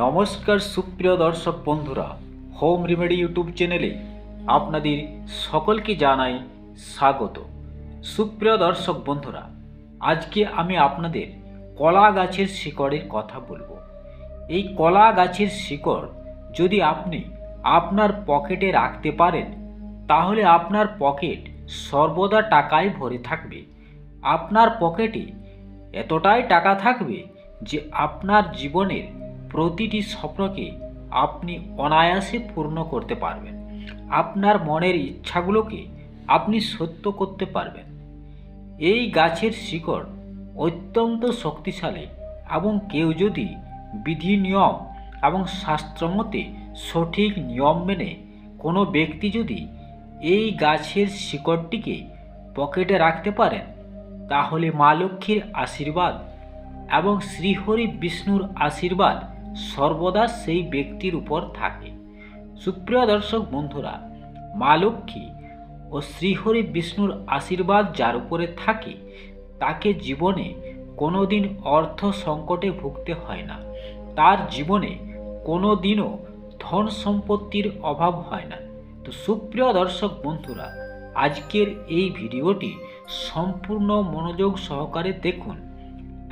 নমস্কার সুপ্রিয় দর্শক বন্ধুরা, হোম রেমেডি ইউটিউব চ্যানেলে আপনাদের সকলকে জানাই স্বাগত। সুপ্রিয় দর্শক বন্ধুরা, আজকে আমি আপনাদের কলা গাছের শিকড়ের কথা বলব। এই কলা গাছের শিকড় যদি আপনি আপনার পকেটে রাখতে পারেন, তাহলে আপনার পকেট সর্বদা টাকায় ভরে থাকবে। আপনার পকেটে এতটাই টাকা থাকবে যে আপনার জীবনের প্রতিটি স্বপ্নকে আপনি অনায়াসে পূর্ণ করতে পারবেন। আপনার মনের ইচ্ছাগুলোকে আপনি সত্য করতে পারবেন। এই গাছের শিকড় অত্যন্ত শক্তিশালী এবং কেউ যদি বিধি নিয়ম এবং শাস্ত্রমতে সঠিক নিয়ম মেনে কোনো ব্যক্তি যদি এই গাছের শিকড়টিকে পকেটে রাখতে পারেন, তাহলে মা লক্ষ্মীর আশীর্বাদ এবং শ্রীহরি বিষ্ণুর আশীর্বাদ সর্বদা সেই ব্যক্তির উপর থাকে। সুপ্রিয় দর্শক বন্ধুরা, মা লক্ষ্মী ও শ্রীহরি বিষ্ণুর আশীর্বাদ যার উপরে থাকে, তাকে জীবনে কোনো দিন অর্থ সংকটে ভুগতে হয় না। তার জীবনে কোনো দিনও ধন সম্পত্তির অভাব হয় না। তো সুপ্রিয় দর্শক বন্ধুরা, আজকের এই ভিডিওটি সম্পূর্ণ মনোযোগ সহকারে দেখুন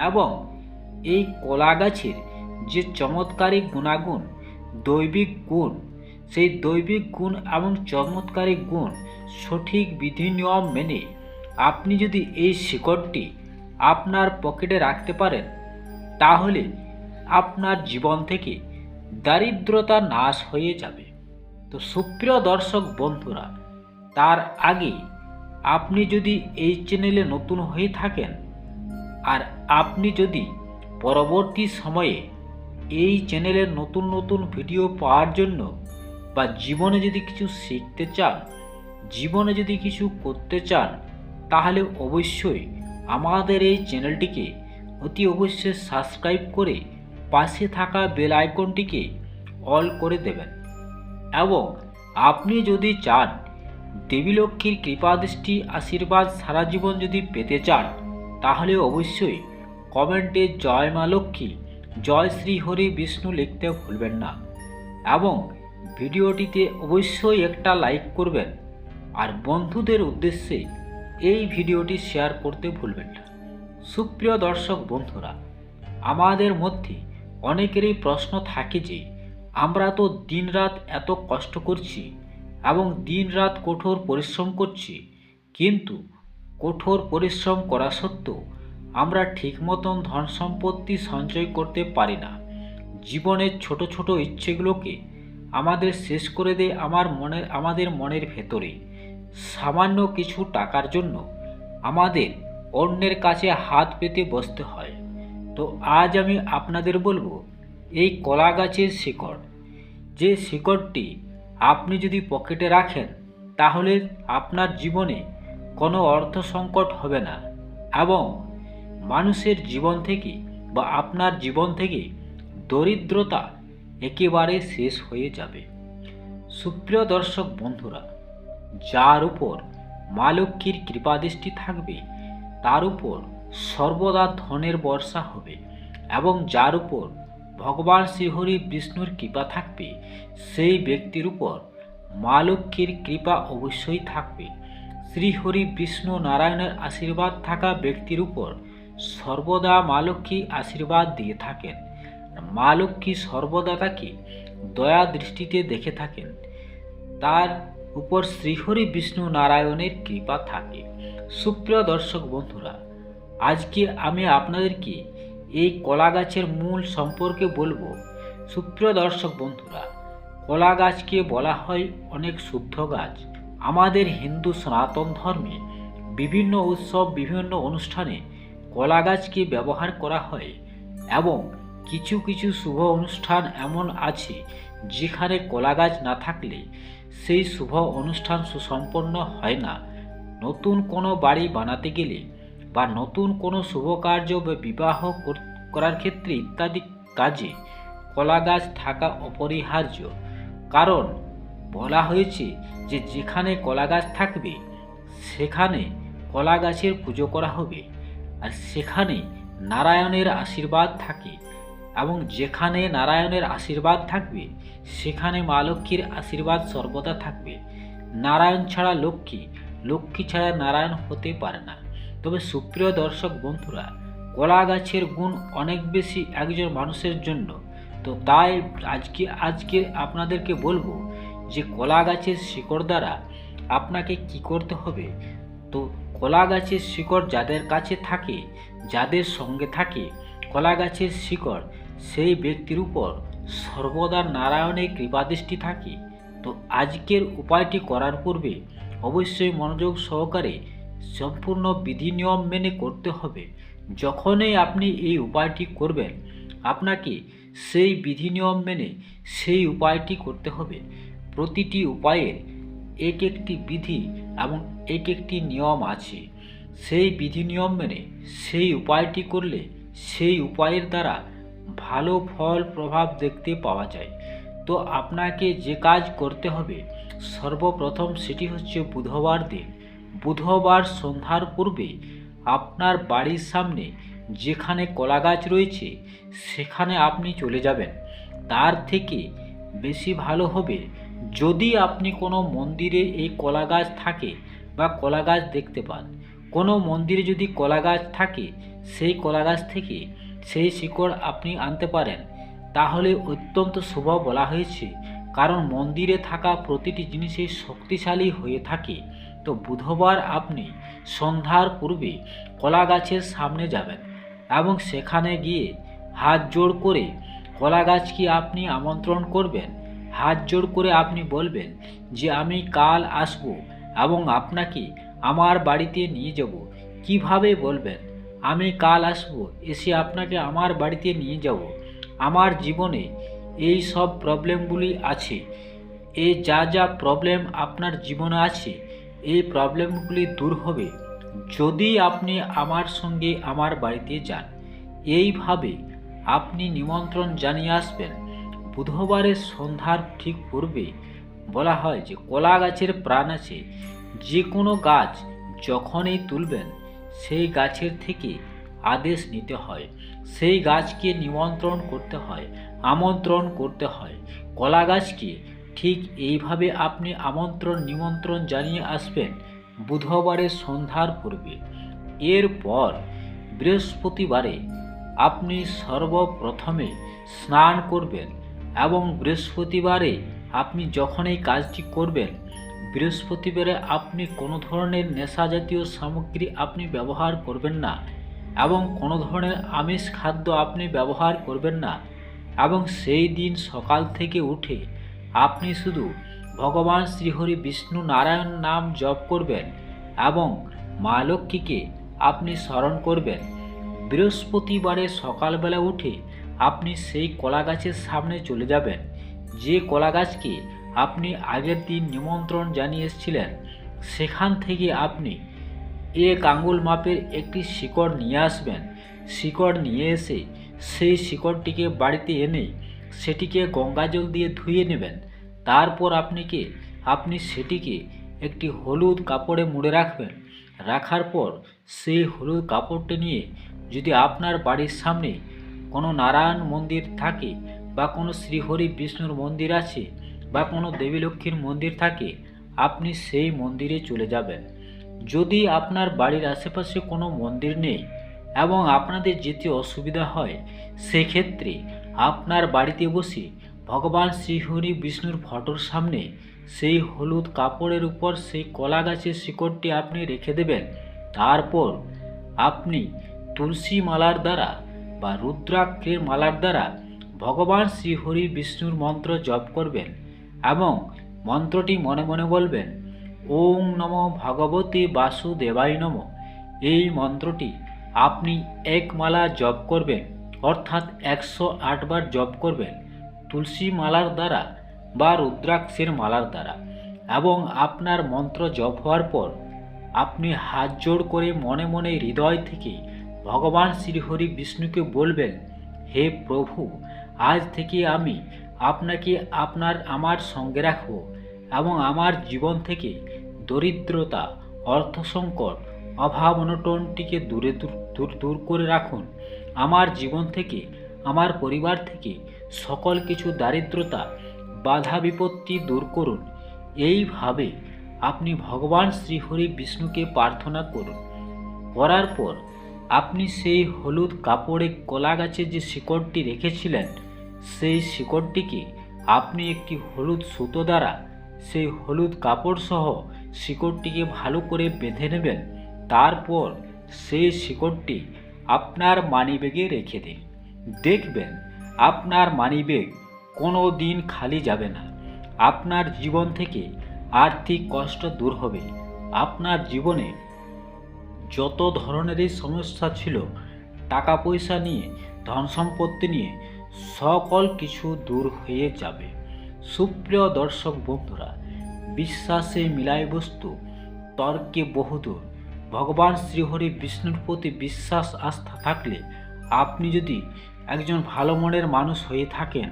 এবং এই কলা গাছের যে চমৎকারী গুণাগুণ, দৈবিক গুণ, সেই দৈবিক গুণ এবং চমৎকারী গুণ, সঠিক বিধি নিয়ম মেনে আপনি যদি এই শিকড়টি আপনার পকেটে রাখতে পারেন, তাহলে আপনার জীবন থেকে দারিদ্রতা নাশ হয়ে যাবে। তো সুপ্রিয় দর্শক বন্ধুরা, তার আগে আপনি যদি এই চ্যানেলে নতুন হয়ে থাকেন, আর আপনি যদি পরবর্তী সময়ে এই চ্যানেলের নতুন নতুন ভিডিও পাওয়ার জন্য বা জীবনে যদি কিছু শিখতে চান, জীবনে যদি কিছু করতে চান, তাহলে অবশ্যই আমাদের এই চ্যানেলটিকে অতি অবশ্যই সাবস্ক্রাইব করে পাশে থাকা বেল আইকনটিকে অল করে দেবেন। এবং আপনি যদি চান, দেবী লক্ষ্মীর কৃপাদৃষ্টি আশীর্বাদ সারা জীবন যদি পেতে চান, তাহলে অবশ্যই কমেন্টে জয় মা লক্ষ্মী জয় শ্রী হরি বিষ্ণু লিখতে ভুলবেন না এবং ভিডিওটিতে অবশ্যই একটা লাইক করবেন আর বন্ধুদের উদ্দেশ্যে এই ভিডিওটি শেয়ার করতে ভুলবেন না। সুপ্রিয় দর্শক বন্ধুরা, আমাদের মধ্যে অনেকেরই প্রশ্ন থাকে যে, আমরা তো দিনরাত এত কষ্ট করছি এবং দিনরাত কঠোর পরিশ্রম করছি, কিন্তু কঠোর পরিশ্রম করা সত্ত্বেও আমরা ঠিক মতন ধন সম্পত্তি সঞ্চয় করতে পারি না। জীবনের ছোট ছোট ইচ্ছেগুলোকে আমাদের শেষ করে দেয় আমার মনের আমাদের মনের ভেতরে। সামান্য কিছু টাকার জন্য আমাদের অন্যের কাছে হাত পেতে বসতে হয়। তো আজ আমি আপনাদের বলব, এই কলা গাছের শিকড়। যে শিকড়টি আপনি যদি পকেটে রাখেন, তাহলে আপনার জীবনে কোনো অর্থ সংকট হবে না। এবং মানুষের জীবন থেকে বা আপনার জীবন থেকে দরিদ্রতা একেবারে শেষ হয়ে যাবে। সুপ্রিয় দর্শক বন্ধুরা, যার উপর মা লক্ষ্মীর কৃপাদৃষ্টি থাকবে, তার উপর সর্বদা ধনের বর্ষা হবে এবং যার উপর ভগবান শ্রীহরি বিষ্ণুর কৃপা থাকবে, সেই ব্যক্তির উপর মা লক্ষ্মীর কৃপা অবশ্যই থাকবে। শ্রীহরি বিষ্ণু নারায়ণের আশীর্বাদ থাকা ব্যক্তির উপর সর্বদা মা লক্ষ্মী আশীর্বাদ দিয়ে থাকেন। মা লক্ষ্মী সর্বদা তাকে দয়া দৃষ্টিতে দেখে থাকেন। তার উপর শ্রীহরি বিষ্ণু নারায়ণের কৃপা থাকে। সুপ্রিয় দর্শক বন্ধুরা, আজকে আমি আপনাদেরকে এই কলা গাছের মূল সম্পর্কে বলব। সুপ্রিয় দর্শক বন্ধুরা কলা গাছকে বলা হয় অনেক শুদ্ধ গাছ। আমাদের হিন্দু সনাতন ধর্মে বিভিন্ন উৎসব, বিভিন্ন অনুষ্ঠানে কলা গাছকে ব্যবহার করা হয় এবং কিছু কিছু শুভ অনুষ্ঠান এমন আছে যেখানে কলা গাছ না থাকলে সেই শুভ অনুষ্ঠান সুসম্পন্ন হয় না। নতুন কোনো বাড়ি বানাতে গেলে বা নতুন কোনো শুভ কার্য বা বিবাহ করার ক্ষেত্রে ইত্যাদি কাজে কলা গাছ থাকা অপরিহার্য। কারণ বলা হয়েছে যে যেখানে কলা গাছ থাকবে, সেখানে কলা গাছের পুজো করা হবে। আর সেখানে নারায়ণের আশীর্বাদ থাকে এবং যেখানে নারায়ণের আশীর্বাদ থাকবে, সেখানে মা লক্ষ্মীর আশীর্বাদ সর্বদা থাকবে। নারায়ণ ছাড়া লক্ষ্মী লক্ষ্মী ছাড়া নারায়ণ হতে পারে না। তবে সুপ্রিয় দর্শক বন্ধুরা কলা গাছের গুণ অনেক বেশি একজন মানুষের জন্য। তো তাই আজকে আজকে আপনাদেরকে বলব যে কলা গাছের শিকড় দ্বারা আপনাকে কি করতে হবে? তো কলা গাছের শিকড় যাদের কাছে থাকে, যাদের সঙ্গে থাকে কলা গাছের শিকড়, সেই ব্যক্তির উপর সর্বদা নারায়ণের কৃপাদৃষ্টি থাকে। তো আজকের উপায়টি করার পূর্বে অবশ্যই মনোযোগ সহকারে সম্পূর্ণ বিধি নিয়ম মেনে করতে হবে। যখনই আপনি এই উপায়টি করবেন, আপনাকে সেই বিধি নিয়ম মেনে সেই উপায়টি করতে হবে। প্রতিটি উপায়ের এক একটি বিধি এবং এক একটি নিয়ম আছে। সেই বিধি নিয়ম মেনে সেই উপায়টি করলে সেই উপায়ের দ্বারা ভালো ফল প্রভাব দেখতে পাওয়া যায়। তো আপনাকে যে কাজ করতে হবে, সর্বপ্রথম সেটি হচ্ছে বুধবার দিন। বুধবার সন্ধ্যার পূর্বে আপনার বাড়ির সামনে যেখানে কলা গাছ রয়েছে, সেখানে আপনি চলে যাবেন। তার থেকে বেশি ভালো হবে যদি আপনি কোনো মন্দিরে এই কলা গাছ থাকে বা কলা গাছ দেখতে পান। কোনো মন্দিরে যদি কলা গাছ থাকে, সেই কলা গাছ থেকে সেই শিকড় আপনি আনতে পারেন। তাহলে অত্যন্ত শুভ বলা হয়েছে, কারণ মন্দিরে থাকা প্রতিটি জিনিসই শক্তিশালী হয়ে থাকে। তো বুধবার আপনি সন্ধ্যার পূর্বে কলা গাছের সামনে যাবেন এবং সেখানে গিয়ে হাত জোড় করে কলা গাছকে আপনি আমন্ত্রণ করবেন। হাত জোড় করে আপনি বলবেন যে, আমি কাল আসব। এবং আপনাকে আমার বাড়িতে নিয়ে যাব। কীভাবে বলবেন? আমি কাল আসব, এসে আপনাকে আমার বাড়িতে নিয়ে যাব। আমার জীবনে এই সব প্রবলেমগুলি আছে। এই যা যা প্রবলেম আপনার জীবনে আছে, এই প্রবলেমগুলি দূর হবে। যদি আপনি আমার সঙ্গে আমার বাড়িতে যান, এইভাবে আপনি নিমন্ত্রণ জানিয়ে আসবেন। বুধবারের সন্ধ্যার ঠিক পূর্বে বলা হয় যে কলা গাছের প্রাণ আছে। যে কোনো গাছ যখনই তুলবেন, সেই গাছের থেকে আদেশ নিতে হয়। সেই গাছকে নিমন্ত্রণ করতে হয়, আমন্ত্রণ করতে হয়। কলা গাছকে ঠিক এইভাবে আপনি আমন্ত্রণ, নিমন্ত্রণ জানিয়ে আসবেন বুধবারের সন্ধ্যার পূর্বে। এরপর বৃহস্পতিবারে আপনি সর্বপ্রথমে স্নান করবেন এবং বৃহস্পতিবারে আপনি যখন এই কাজটি করবেন, বৃহস্পতিবারে আপনি কোনো ধরনের নেশা জাতীয় সামগ্রী আপনি ব্যবহার করবেন না এবং কোনো ধরনের আমিষ খাদ্য আপনি ব্যবহার করবেন না এবং সেই দিন সকাল থেকে উঠে আপনি শুধু ভগবান শ্রীহরি বিষ্ণু নারায়ণ নাম জপ করবেন এবং মা লক্ষ্মীকে আপনি স্মরণ করবেন। বৃহস্পতিবারে সকালবেলা উঠে আপনি সেই কলা গাছের সামনে চলে যাবেন। যে কলা গাছকে আপনি আগের দিন নিমন্ত্রণ জানিয়ে এসেছিলেন, সেখান থেকে আপনি এক আঙ্গুল মাপের একটি শিকড় নিয়ে আসবেন। শিকড় নিয়ে এসে সেই শিকড়টিকে বাড়িতে এনে সেটিকে গঙ্গাজল দিয়ে ধুয়ে নেবেন। তারপর আপনিকে, আপনি সেটিকে একটি হলুদ কাপড়ে মুড়ে রাখবেন। রাখার পর সেই হলুদ কাপড়টি নিয়ে যদি আপনার বাড়ির সামনে কোনো নারায়ণ মন্দির থাকে বা কোনো শ্রীহরি বিষ্ণুর মন্দির আছে বা কোনো দেবী লক্ষ্মীর মন্দির থাকে, আপনি সেই মন্দিরে চলে যাবেন। যদি আপনার বাড়ির আশেপাশে কোনো মন্দির নেই এবং আপনাদের যেতে অসুবিধা হয়, সেক্ষেত্রে আপনার বাড়িতে বসে ভগবান শ্রীহরি বিষ্ণুর ফটোর সামনে সেই হলুদ কাপড়ের উপর সেই কলা গাছের শিকড়টি আপনি রেখে দেবেন। তারপর আপনি তুলসী মালার দ্বারা বা রুদ্রাক্ষের মালার দ্বারা ভগবান শ্রীহরি বিষ্ণুর মন্ত্র জপ করবেন এবং মন্ত্রটি মনে মনে বলবেন ওং নম ভগবতী বাসুদেবাই নম। এই মন্ত্রটি আপনি এক মালা জপ করবেন, অর্থাৎ একশো আটবার জপ করবেন তুলসী মালার দ্বারা বা রুদ্রাক্ষের মালার দ্বারা এবং আপনার মন্ত্র জপ হওয়ার পর আপনি হাত জোড় করে মনে মনে হৃদয় থেকে ভগবান শ্রীহরি বিষ্ণুকে বলবেন, হে প্রভু আজ থেকে আমি আপনাকে আপনার, আমার সঙ্গে রাখব এবং আমার জীবন থেকে দরিদ্রতা অর্থ সংকট অভাব অনটনটিকে দূরে দূর দূর করে রাখুন। আমার জীবন থেকে, আমার পরিবার থেকে সকল কিছু দারিদ্রতা, বাধা বিপত্তি দূর করুন। এইভাবে আপনি ভগবান শ্রীহরি বিষ্ণুকে প্রার্থনা করুন। করার পর আপনি সেই হলুদ কাপড়ে কলা গাছে যে শিকড়টি রেখেছিলেন সেই শিকড়টিকে আপনি একটি হলুদ সুতো দ্বারা সেই হলুদ কাপড় সহ শিকড়টিকে ভালো করে বেঁধে নেবেন। তারপর সেই শিকড়টি আপনার মানিব্যাগে রেখে দিন। দেখবেন আপনার মানিব্যাগ কোনো দিন খালি যাবে না। আপনার জীবন থেকে আর্থিক কষ্ট দূর হবে। আপনার জীবনে যত ধরনেরই সমস্যা ছিল, টাকা পয়সা নিয়ে ধন সম্পত্তি নিয়ে সকল কিছু দূর হয়ে যাবে। সুপ্রিয় দর্শক বন্ধুরা, বিশ্বাসে মিলায় বস্তু, তর্কে বহুদূর ভগবান শ্রীহরি বিষ্ণুর প্রতি বিশ্বাস, আস্থা থাকলে আপনি যদি একজন ভালো মনের মানুষ হয়ে থাকেন,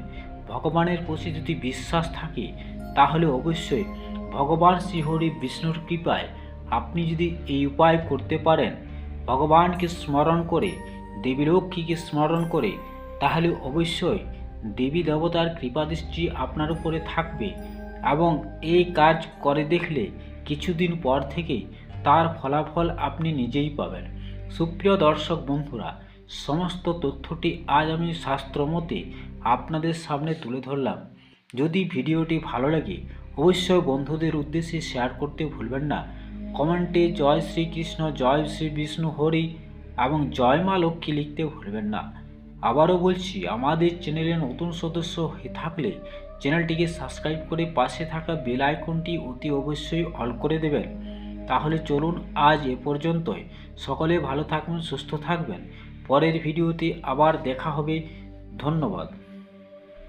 ভগবানের প্রতি যদি বিশ্বাস থাকে, তাহলে অবশ্যই ভগবান শ্রীহরি বিষ্ণুর কৃপায় আপনি যদি এই উপায় করতে পারেন, ভগবানকে স্মরণ করে দেবী লক্ষ্মীকে স্মরণ করে তাহলে অবশ্যই দেবী দেবতার কৃপাদৃষ্টি আপনার উপরে থাকবে এবং এই কাজ করে দেখলে কিছুদিন পর থেকেই তার ফলাফল আপনি নিজেই পাবেন। সুপ্রিয় দর্শক বন্ধুরা, সমস্ত তথ্যটি আজ আমি শাস্ত্রমতে আপনাদের সামনে তুলে ধরলাম। যদি ভিডিওটি ভালো লাগে, অবশ্যই বন্ধুদের উদ্দেশ্যে শেয়ার করতে ভুলবেন না। কমেন্টে জয় শ্রীকৃষ্ণ, জয় শ্রী বিষ্ণু, হরি এবং জয় মা লক্ষ্মী লিখতে ভুলবেন না। আবারও বলছি, আমাদের চ্যানেলে নতুন সদস্য হয়ে থাকলে চ্যানেলটিকে সাবস্ক্রাইব করে পাশে থাকা বেল আইকনটি অতি অবশ্যই অল করে দেবেন। তাহলে চলুন আজ এ পর্যন্তই। সকলে ভালো থাকবেন সুস্থ থাকবেন। পরের ভিডিওতে আবার দেখা হবে। ধন্যবাদ।